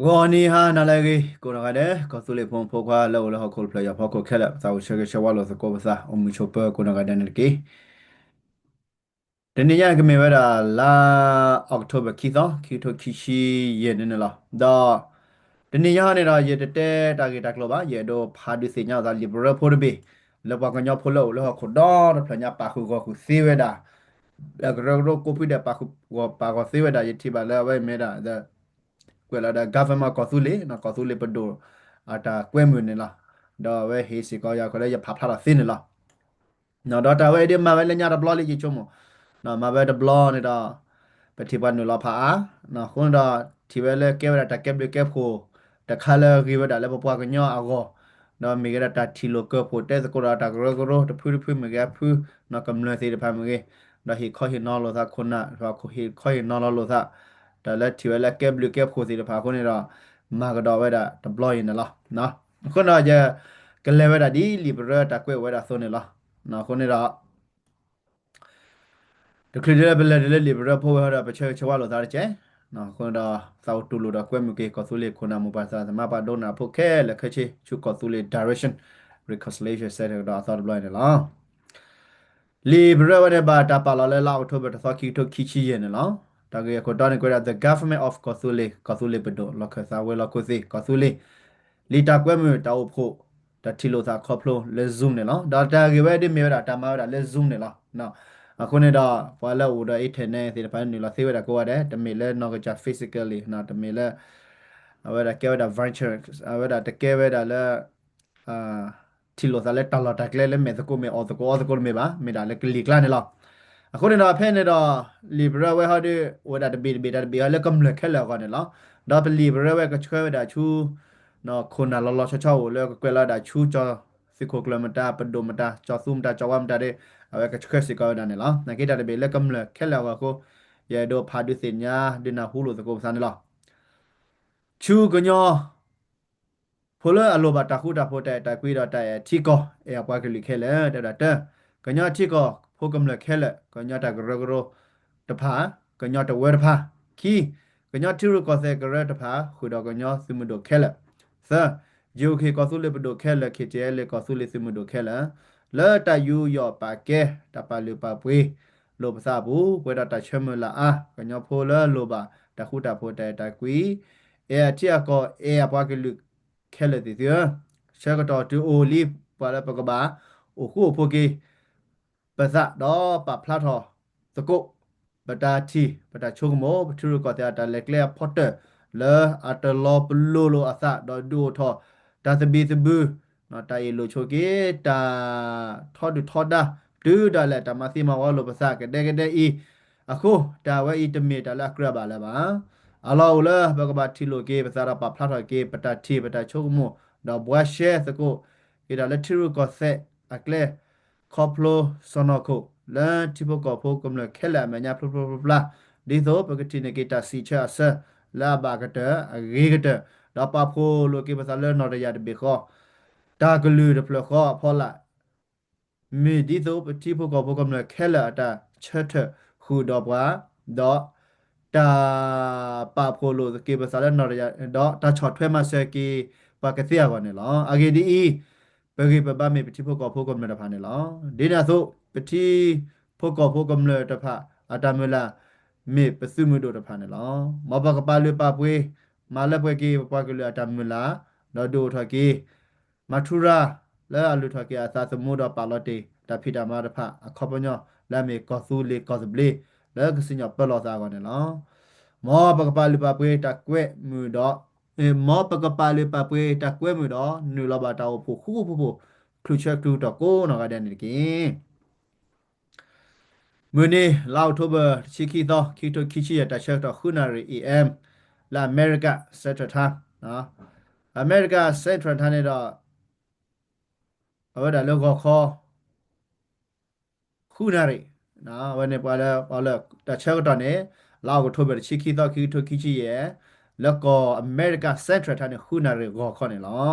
ဂေါ်နီဟာနာလည်းကြီးကိုရကတဲ့ကောစုလေးဖုန်ဖိုခွာလောလောခေါ်ဖလရဖောက်ကိုခဲလက်သာဝရှေရှဝါလောစကောပစာအမှုချိုပကိုရကတဲ့နေကီတနေ့ရကမေဝရာလာအောက်တိုဘာခီသောခီတိုခီရှိယေနေနလာဒါတနေ့ရနေတာယေတတဲတာဂီတက်လောပါယေဒိုဖာဒီစညာသာလီဘရဖိုရဘီလောပကညောဖိုလောလောခေါ်တော့ဖလညာပါခုကိုခုစေဝဒါအဂရဂရကိုပိဒပါခုပါကိုစေဝဒါယေတီပါလာဝဲမေဒါဒါ kwela da government ko thule na ko thule pado ata kwe mu ne la da we he si ko ya ko le ya pha pha la sin ne la no da ta we de ma we le nya da blog le ji chomo no ma we da blog ne da ပတိပန်နလာဖာနော်ခွန်ဒါတီဝဲလဲကဲဝရတာကဲဘလကဲဖိုတခါလဲကိဝဒါလဲပပွားကညောအကောနော်မိဂရတာတီလိုကဖိုတဲစကိုရာတာဂရဂရတဖူဖူမကဖူနော်ကမ္လစီတဖာမကေနော်ဟီခေါဟီနော်လောသာခုနာဖာခိုဟီခေါဟီနော်လောသာ ဒါလက်တီဝဲလက်ကဲဘလကဲဖိုစီတဖာခုနေတော့မာကတော့ဝဲတာ deploy နေလားနော်ခုနကကလဲဝဲတာဒီ liberal တာကွဲဝဲတာဆိုနေလားနော်ခုနေတော့တခရတဲ့ဘလက်တဲ့ liberal ဖို့ရတာပချေချဝလို့သားတဲ့ကျဲနော်ခုနတော့သောက်တူလို့တော့ကွဲမြကေကောသူလေခုနမပါစာသမပါဒိုနာဖို့ခဲလက်ခချေချူကောသူလေ direction reconciliation set တော့ thought deploy နေလား liberal ဝဲတာတာပါလာလဲလောက်ထုတ်ဘတ်သောခီထုတ်ခီချီရနေလား တာကေကိုတော်နေကိုရ the government of Kosule Kosule ပဒိုလခစာဝဲလကိုစီ Kosule လီတာကွဲမြတောက်ဖို့တတီလိုသာခေါပလိုလဲ zoom နေနော်ဒါတာကေဝဲဒီမြေတာတာမာတာလဲ zoom နေလားနော်အခုနေတော့ဘွာလဲဦးတော့အိထနေဒီပိုင်းနေလားသေဝဲတာကိုရတယ်တမေလဲနော်ကချ physically နော်တမေလဲအဝဲတာကဲဝဲတာ virtual အဝဲတာတကဲဝဲတာလဲအာတီလိုသာလဲတလာတကလဲလဲမေတကိုမေအော်တကိုအော်တကိုမေပါမေတာလဲကလီကလာနေလား အခုနေတော့ဖဲနေတော့ liberal ဝဲဟာဒီဝဲတာတဘီတဘီတာတဘီဟာလဲကမ္လခဲလောက်ကနေလားဒါပ liberal ဝဲကချွဲဝဲတာချူနော်ခုနာလောလောချောချောလဲကွဲလာတာချူချောစီကိုကလမတာပဒိုမတာချောဆုမတာချောဝမ်တာတဲ့အဝဲကချွဲစီကောဒါနေလားနကေတာတဘီလဲကမ္လခဲလောက်ကိုရဲဒိုဖာဒုစညာဒိနာဟူလို့သကိုစနေလားချူကညောဖိုလအလိုဘာတခုတာဖို့တဲ့တကွေးတော့တဲ့ထီကောအဲပွားကလေးခဲလဲတဲ့တဲ့ကညောထီကော ဖိုကမလခဲလဲကညောတဂရဂရတဖာကညောတဝဲတဖာခီကညောထီရကောစေကရတဖာခုတော့ကညောစမှုတို့ခဲလဲသဂျိုခေကောဆုလေပဒိုခဲလဲခေတဲလေကောဆုလေစမှုတို့ခဲလဲလဲတယူယောပါကဲတပါလူပါပွေလိုပစာဘူးဘွေတာတချမလာအာကညောဖိုလလိုပါတခုတာဖို့တဲ့တကွီအဲအတီအကောအဲအပွားကလူခဲလဲတီရရှက်ကတော့တူအိုလီပါလပကဘာအိုခုဖိုကေ ပဇာတော့ပဖလာထောသကုပတာတီပတာချုံမောပထူကောတဲ့တာလက်လက်ဖော့တယ်လဲအတလောပလိုလိုအသတော့ဒူထောတာသဘီသဘူးနော်တာရီလိုချိုကေတာထောဒူထောဒါဒူဒါလက်တမစီမဝါလိုပစကတဲ့ကတဲ့ဤအခုတာဝဲဤတမီတာလကရပါလဲပါအလောလဘကဘာတီလိုကေပစာရပါဖလာထောကေပတာတီပတာချုံမောတော့ဘွားရှဲသကုကေဒါလက်ထရကောဆက်အကလဲ ခေါပလိုစနခုလန်တိပကောဖိုကမလခဲလာမညာဖလဖလဖလာဒီသောပကတိနေကေတာစီချာဆလာဘာကတရေကတတော့ပဖိုလိုကေပစာလဲနော်ရရတဘေခောတာဂလူဒဖလခောဖောလာမေဒီသောပတိပကောဖိုကမလခဲလာတာချက်ထဟူတော့ဘွာတော့တာပါဖိုလိုကေပစာလဲနော်ရတော့တာချော့ထွဲမဆဲကေပါကတိရကောနေလောအဂေဒီ ပဂိပပမေပတိဖို့ကောဖို့ကမလတဖာနေလောဒေနာဆိုပတိဖို့ကောဖို့ကမလတဖာအတမလာမေပစုမှုတို့တဖာနေလောမဘကပါလွပပွေးမာလပွဲကေပကလအတမလာနော်ဒိုထကေမထူရာလဲအလူထကေအသာသမှုတော့ပါလော့တေတဖိတာမတဖာအခောပညောလာမေကောဆူလေကောစဘလေလဲကစညပလောသာကောနေလောမောဘကပါလွပပွေးတကွဲ့မှုတော့ เอมอปะกะปาเลปะปွေตะกွဲมือดอนูลบาตาโอฟูคูฟูฟูคลูเชคลูตะโกนอกะเดนนี่กิมือนี่ลาวโทเบอร์ชิคิตอคิโตคิชิยะตะเชตอခုနာရီ AM လာအမေရိကစက်ထထားနော်အမေရိကစက်ထထားနေတော့ဟောဒါလောကခေါ်ခုနာရီနော်ဝနေပါလဲပါလဲတချက်တော့နေလောက်ကိုထိုးပဲချိခိတော့ခိထိုခိချိရဲ့ လကောအမေရိကစက်ထရထနဲ့ခုနာရီဂေါ်ခေါနေလော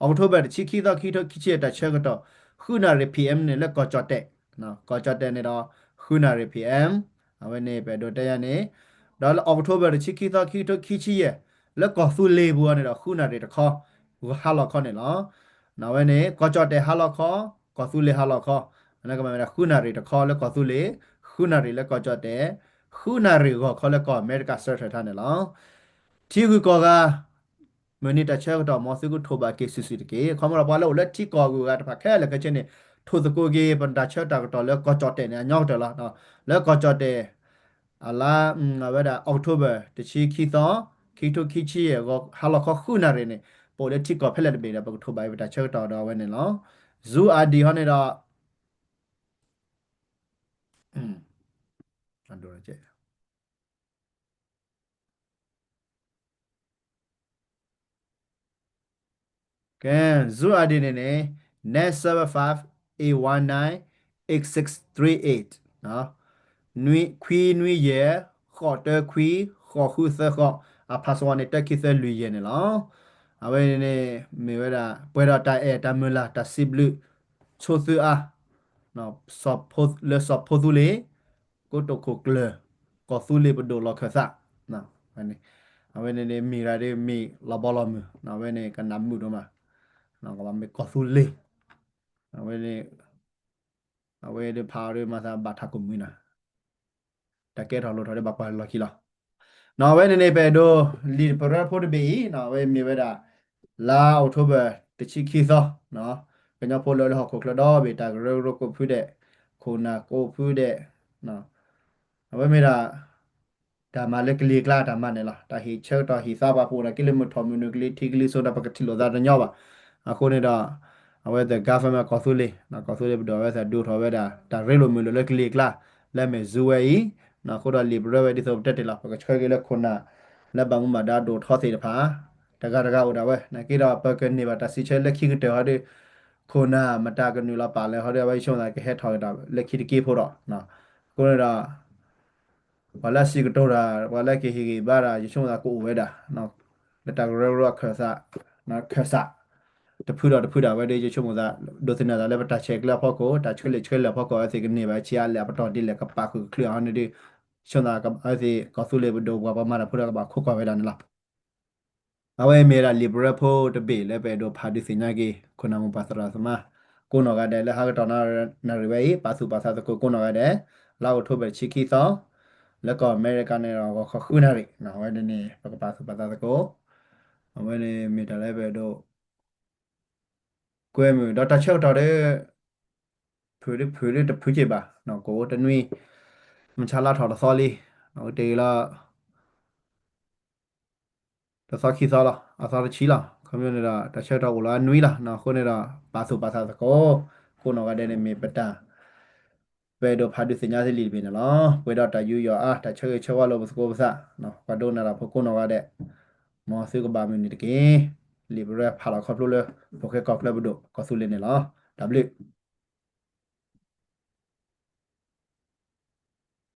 အောက်တိုဘာချီခီတော့ခီတော့ခီချေတချက်ကတော့ခုနာရီ PM နဲ့လကောကြော့တဲ့နော်ကောကြော့တဲ့နေတော့ခုနာရီ PM အဝနေပဲတော့တဲ့ရနေတော့အောက်တိုဘာချီခီတော့ခီတော့ခီချီရဲ့လကောဆူလေးဘူးနေတော့ခုနာရီတခေါဟာလခေါနေလောနော်ဝနေကောကြော့တဲ့ဟာလခေါကောဆူလေးဟာလခေါအဲ့ကမှမခုနာရီတခေါလကောဆူလေးခုနာရီလကောကြော့တဲ့ခုနာရီကိုခေါ်လကောအမေရိကစက်ထရထနဲ့လော တီကူကောကမနီတချက်တော့မော်စကူထိုဘာကေစီစီတကေခမရပါလောလက်တီကောကူကတဖခဲလက်ကချင်းနေထိုစကိုကေပန်တချက်တာတော့လက်ကောချော့တဲ့ညောက်တယ်လားနော်လက်ကောချော့တဲ့အလာငါဝဒအောက်တိုဘာတချီခီသောခီတိုခီချီရကဟာလခခုနာရနေပိုလက်တီကောဖက်လက်ပေတာပကထိုဘာပတချက်တော့တော့ဝဲနေလောဇူအာဒီဟောနေတော့အန်ဒိုရကျဲ Kan zu adine ne net server 5 a19 x638 နော်နွေခွီနွေရဲခေါ်တခွီခေါ်ခုသခေါ်အပါစဝနေတက်ခိသလူရဲနေလောအဝဲနေမေဝဲတာပွဲတော်တိုင်အဲတမလာတစီဘလူချိုသူအားနော်ဆော့ဖို့လဲဆော့ဖို့သူလေကိုတခုကလကောသူလေဘဒိုလခသနော်ဟဲ့နေအဝဲနေမီရာတွေမီလဘလမနော်ဝဲနေကနမ်မှုတော့မှာ နော်ကဘာမေကောဆူလေအဝဲလေအဝဲလေဖာရမသာဘာထကုမီနာတကဲတော်လို့တော်တဲ့ဘာပါလော်ခီလာနော်ဝဲနေနေပဲတော့လီပရဖို့တဘီနော်ဝဲမြေဝဲတာလာအောက်တိုဘာတချီခီသောနော်ကညဖို့လော်လော်ခုကလတော့ဘေတာရရကိုဖူးတဲ့ခုနာကိုဖူးတဲ့နော်အဝဲမေတာဒါမလက်ကလေးကလာဒါမနဲ့လားတာဟီချေတော့ဟီစာပါဖို့လားကီလိုမီတာမီနူကလေးတီကလေးဆိုတာပကတိလိုဒါညောပါ အခုနေတော့အဝဲတဲ့ government ကောဆူလေးနော်ကောဆူလေးဘတော်ဝဲဆက်ဒူထော်ဝဲတာဒါရဲလိုမျိုးလိုလက်ကလေးကလာလက်မဲ့ဇူဝဲဤနော်ခုတော့ liberal ဝဲဒီဆိုတက်တယ်လားပကချွဲကလေးခုနာလက် bằng မှာဒါဒိုထော်သေးတဖာတကတကဥဒါဝဲနကိတော့ပကနေပါတစီချဲလက်ခိကတဲ့ဟာဒီခုနာမတာကနူလာပါလဲဟောတဲ့ဝဲရှုံးတာကဟက်ထော်တာလက်ခိတကေဖို့တော့နော်ကိုရတော့ဝလာစီကတော့ဝလာကေဟီဘာရာရှုံးတာကိုဝဲတာနော်လက်တကရရခဆာနော်ခဆာ တဖူတော့တဖူတာဝဲဒေချုံမသာဒိုစနာသာလည်းပတာချက်ကလဖောက်ကိုတာချွေလေချွေလေဖောက်ကိုအစီကနေပါချီအလည်းပတော်တိလည်းကပါခုခလဟန်ဒီချုံသာကအစီကဆူလေဘဒိုဘပါမနာဖူတာကပါခုကဝဲလာနလားအဝဲမေရာလီဘရဖိုတပေလည်းပဲတို့ဖာဒီစင်နာကေခုနမပါစရာသမာကိုနော်ကတဲ့လည်းဟာကတော်နာနာရီဝဲပါစုပါစာတကိုကိုနော်ကတဲ့လောက်ထုတ်ပဲချီခီသောလက်ကအမေရိကန်နဲ့တော့ခခုနာရီနော်ဝဲဒီနေ့ပကပါစုပါစာတကိုအဝဲနေမေတာလည်းပဲတို့ ကွဲမျိုးတော့တချက်တော့တဲ့ဖွေးဖွေးတဖွေးကြပါနော်ကိုတနွေမချလာထော်စောလေးနော်တေလာတဆောခီစောလာအစားချီလာခမျိုးနေတာတချက်တော့လာနွေးလာနော်ခုနေတာပါစုပါစားစကောခုနော်ကတဲ့နေမေပတာပဲတော့ဖာဒီစညာစီလီပင်နော်ဝေတော့တယူရောအာတချက်ချေဝါလို့စကောပစနော်ဘဒိုနာလာဖခုနော်ကတဲ့မော်စီကဘာမီနီတကေ libre phala khoplo le poke kokle budo kosulene la w